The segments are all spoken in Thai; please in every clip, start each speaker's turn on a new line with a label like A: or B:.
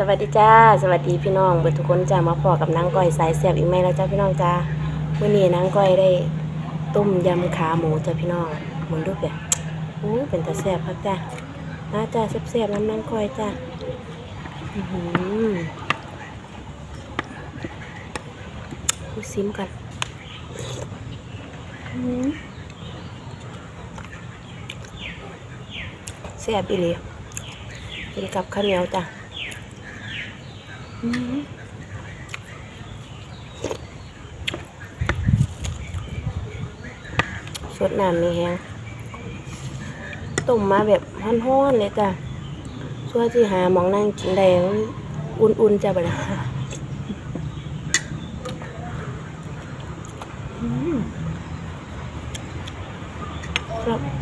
A: สวัสดีจ้าสวัสดีพี่น้องเบิดทุกคนจ้ามาพอกับนางก้อยสายแซ่บอีกไหมแล้วจ้าพี่น้องจ้าเมื่อนี้นางก้อยได้ต้มยำขาหมูจ้าพี่น้องมึงดูเปียอู้เป็นตาแซ่บพักจ้าน่าจ้าแซ่บๆน้ำนางก้อยจ้าอือหือดูซิมกันอื้อหือแซ่บอีหลีกินกับข้าวเหนียวจ้ะอืม สดน้ำนี่แฮงต้มมาแบบฮ้อนๆเลยจ้ะช่วยที่หามองนั่งกินได้มันอุ่นๆจ้ะบัดนี้ครับ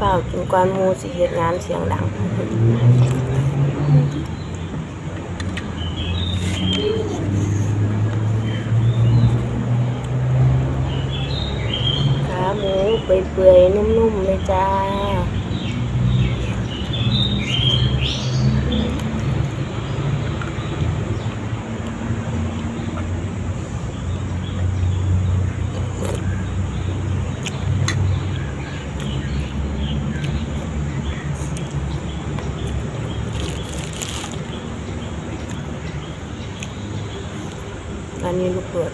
A: ฝ้ากินกวนหมูสิเฮ็ดงานเสียงดังขาหมูเปื่อยๆนุ่มๆเลยจ้า อันนี้ลูกเปิด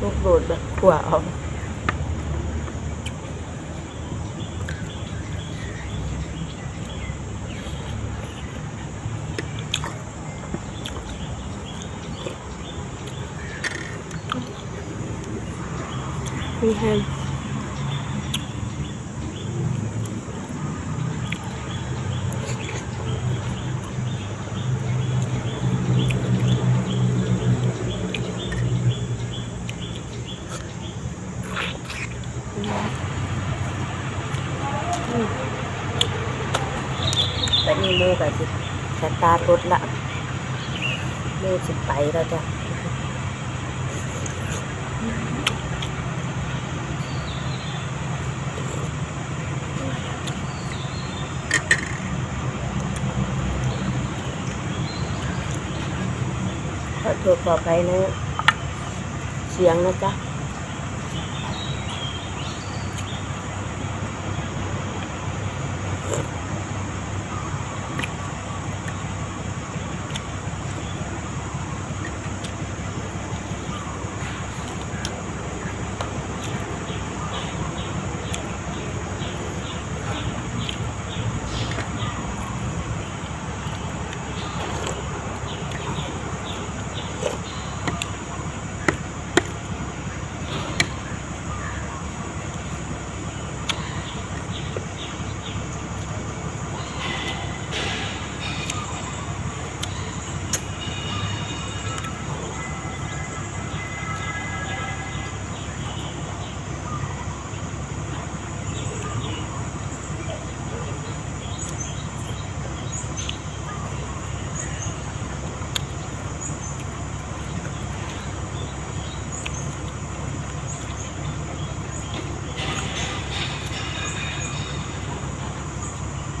A: ลูกโดดแบบขวาเอามีแฮม แต่นี่โมกับสิสตาร์ทรถละโมสิไปแล้วจ้ะขอโทษขอไปนะเสียงนะจ๊ะ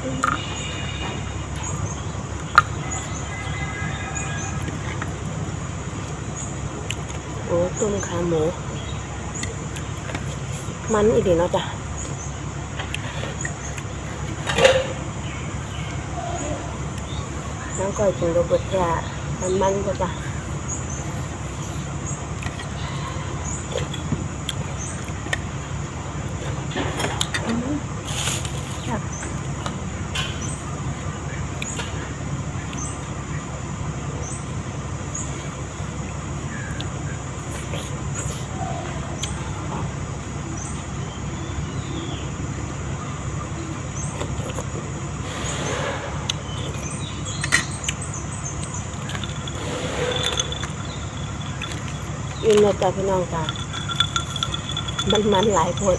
A: โอ้ต้มขาหมู มันอีดีเนาะจ้ะน้ำก้อยกินโรบิร์ตจ้ะมันมันก็จ้ะ อิ่มเลยจ้ะพี่น้องจ้ะมันมันหลายคน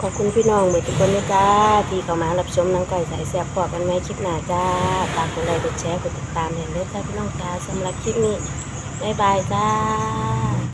A: ขอบคุณพี่น้องเหมือนทุกคนนะจ้า ที่เข้ามารับชมนังก่อยสายแสบพอกันไหมคลิปหน้าจ้าฝากกดไลค์กดแชร์กดติดตามเห็นด้วยจ้าพี่น้องจ้าสำหรับคลิปนี้ บ๊ายบายจ้า